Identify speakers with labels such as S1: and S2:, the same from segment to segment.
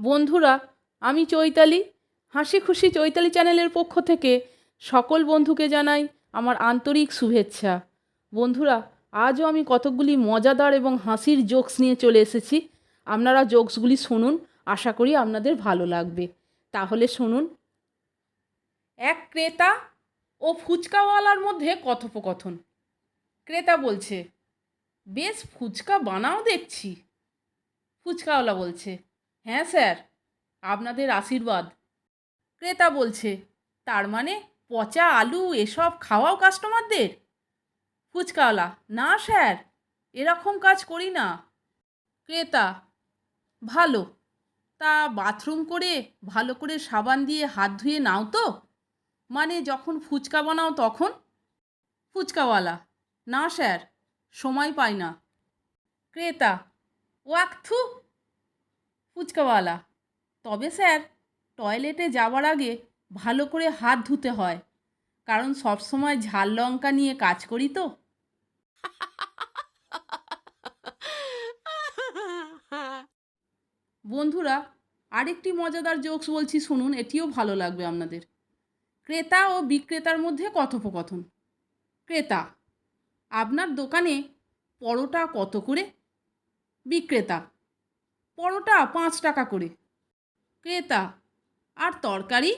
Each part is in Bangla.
S1: বন্ধুরা, আমি চৈতালি। হাসি খুশি চৈতালি চ্যানেলের পক্ষ থেকে সকল বন্ধুকে জানাই আমার আন্তরিক শুভেচ্ছা। বন্ধুরা, আজও আমি কতকগুলি মজাদার এবং হাসির জোকস নিয়ে চলে এসেছি। আপনারা জোকসগুলি শুনুন, আশা করি আপনাদের ভালো লাগবে। তাহলে শুনুন। এক ক্রেতা ও ফুচকাওয়ালার মধ্যে কথোপকথন। ক্রেতা বলছে, বেশ ফুচকা বানাও দেখছি। ফুচকাওয়ালা বলছে হ্যাঁ স্যার, আপনাদের আশীর্বাদ। ক্রেতা বলছে, তার মানে পচা আলু এসব খাওয়াও কাস্টমারদের? ফুচকাওয়ালা, না স্যার, এরকম কাজ করি না। ক্রেতা, ভালো, তা বাথরুম করে ভালো করে সাবান দিয়ে হাত ধুয়ে নাও তো। মানে যখন ফুচকা বানাও তখন? ফুচকাওয়ালা, না স্যার, সময় পাই না। ক্রেতা, ওয়াক থু ফুচকাওয়ালা তবে স্যার, টয়লেটে যাওয়ার আগে ভালো করে হাত ধুতে হয়। কারণ সবসময় ঝাল লঙ্কা নিয়ে কাজ করি তো। বন্ধুরা, আরেকটি মজাদার জোকস বলছি শুনুন, এটিও ভালো লাগবে আপনাদের। ক্রেতা ও বিক্রেতার মধ্যে কথোপকথন। ক্রেতা, আপনার দোকানে পরোটা কত করে? বিক্রেতা পরোটা পাঁচ টাকা করে। ক্রেতা, আর তরকারি?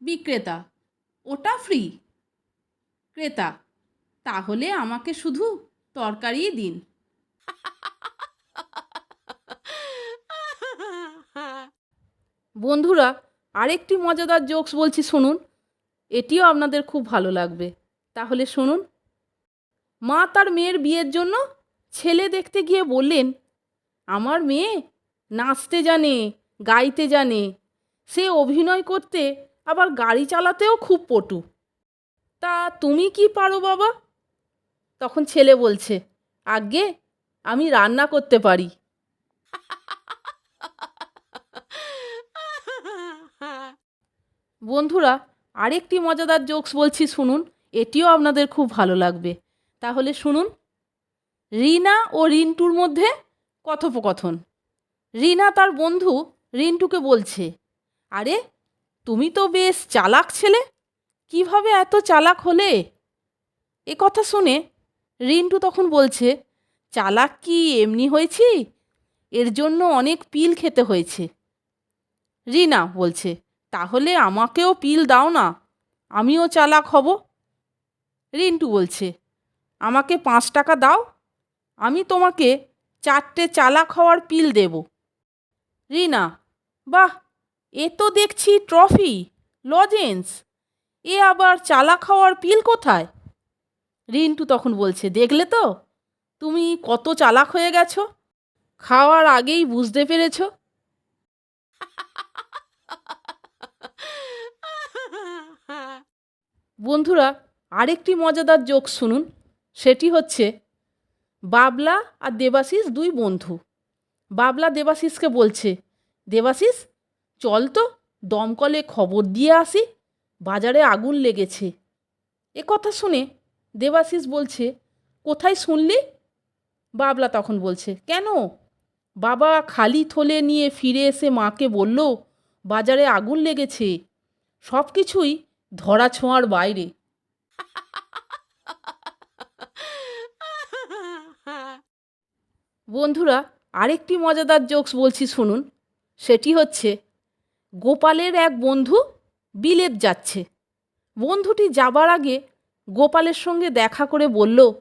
S1: বিক্রেতা, ওটা ফ্রি ক্রেতা, তাহলে আমাকে শুধু তরকারিই দিন। বন্ধুরা, আরেকটি মজাদার জোকস বলছি শুনুন। এটিও আপনাদের খুব ভালো লাগবে। তাহলে শুনুন। মা তার মেয়ের বিয়ের জন্য ছেলে দেখতে গিয়ে বললেন আমার মেয়ে নাচতে জানে, গাইতে জানে। সে অভিনয় করতে আবার গাড়ি চালাতেও খুব পটু। তা তুমি কি পারো বাবা? তখন ছেলে বলছে আগে আমি রান্না করতে পারি। বন্ধুরা, আরেকটি মজাদার জোকস বলছি শুনুন, এটিও আপনাদের খুব ভালো লাগবে। তাহলে শুনুন, রিনা ও রিন্টুর মধ্যে কথোপকথন। রিনা তার বন্ধু রিন্টুকে বলছে, আরে, তুমি তো বেশ চালাক ছেলে, কীভাবে এত চালাক হলে? এ কথা শুনে রিন্টু তখন বলছে, চালাক কি এমনি হয়েছি? এর জন্য অনেক পিল খেতে হয়েছে। রিনা বলছে, তাহলে আমাকেও পিল দাও না, আমিও চালাক হব। রিন্টু বলছে, আমাকে পাঁচ টাকা দাও, আমি তোমাকে চারটে চালাক হওয়ার পিল দেব। রিনা, বাহ, এ তো দেখছি ট্রফি, লজেন্স, এ আবার চালাক হওয়ার পিল কোথায়? রিন্টু তখন বলছে, দেখলে তো, তুমি কত চালাক হয়ে গেছো, খাওয়ার আগেই বুঝতে পেরেছ? বন্ধুরা, আরেকটি মজাদার জোক শুনুন, সেটি হচ্ছে বাবলা আর দেবাশিস দুই বন্ধু। বাবলা দেবাশিসকে বলছে, দেবাশিস, চল তো, দমকলে খবর দিয়ে আসি, বাজারে আগুন লেগেছে। এ কথা শুনে দেবাশিস বলছে, কোথায় শুনলি? বাবলা তখন বলছে, কেন? বাবা খালি থলে নিয়ে ফিরে এসে মাকে বলল, বাজারে আগুন লেগেছে। সব কিছুই ধরা ছোঁয়ার বাইরে। বন্ধুরা, আরেকটি মজাদার জোকস বলছি শুনুন। সেটি হচ্ছে, গোপালের এক বন্ধু বিলেত যাচ্ছে। বন্ধুটি যাবার আগে গোপালের সঙ্গে দেখা করে বলল,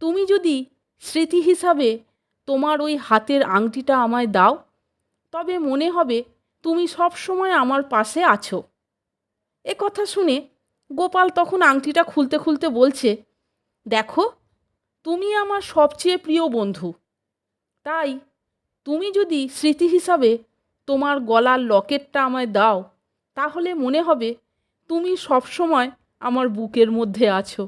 S1: তুমি যদি স্মৃতি হিসাবে তোমার ওই হাতের আংটিটা আমায় দাও, তবে মনে হবে তুমি সব সময় আমার পাশে আছো। এ কথা শুনে গোপাল তখন আংটিটা খুলতে খুলতে বলছে, দেখো, তুমি আমার সবচেয়ে প্রিয় বন্ধু। তাই তুমি যদি স্মৃতি হিসাবে তোমার গলার লকেটটা আমায় দাও, তাহলে মনে হবে তুমি সবসময় আমার বুকের মধ্যে আছো।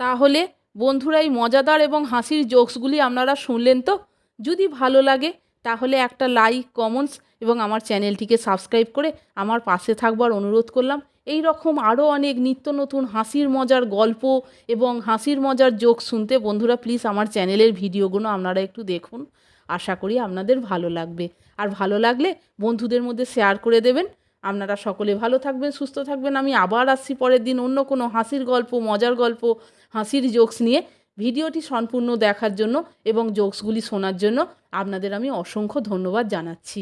S1: তাহলে বন্ধুরা, এই মজাদার এবং হাসির জোকসগুলি আপনারা শুনলেন তো? যদি ভালো লাগে, তাহলে একটা লাইক, কমেন্টস এবং আমার চ্যানেলটিকে সাবস্ক্রাইব করে আমার পাশে থাকবার অনুরোধ করলাম। এই রকম আরও অনেক নিত্য নতুন হাসির মজার গল্প এবং হাসির মজার জোক শুনতে বন্ধুরা প্লিজ আমার চ্যানেলের ভিডিওগুলো আপনারা একটু দেখুন। আশা করি আপনাদের ভালো লাগবে। আর ভালো লাগলে বন্ধুদের মধ্যে শেয়ার করে দেবেন। আপনারা সকলে ভালো থাকবেন, সুস্থ থাকবেন। আমি আবার আসছি পরের দিন অন্য কোনো হাসির গল্প, মজার গল্প, হাসির জোকস নিয়ে। ভিডিওটি সম্পূর্ণ দেখার জন্য এবং জোকসগুলি শোনার জন্য আপনাদের আমি অসংখ্য ধন্যবাদ জানাচ্ছি।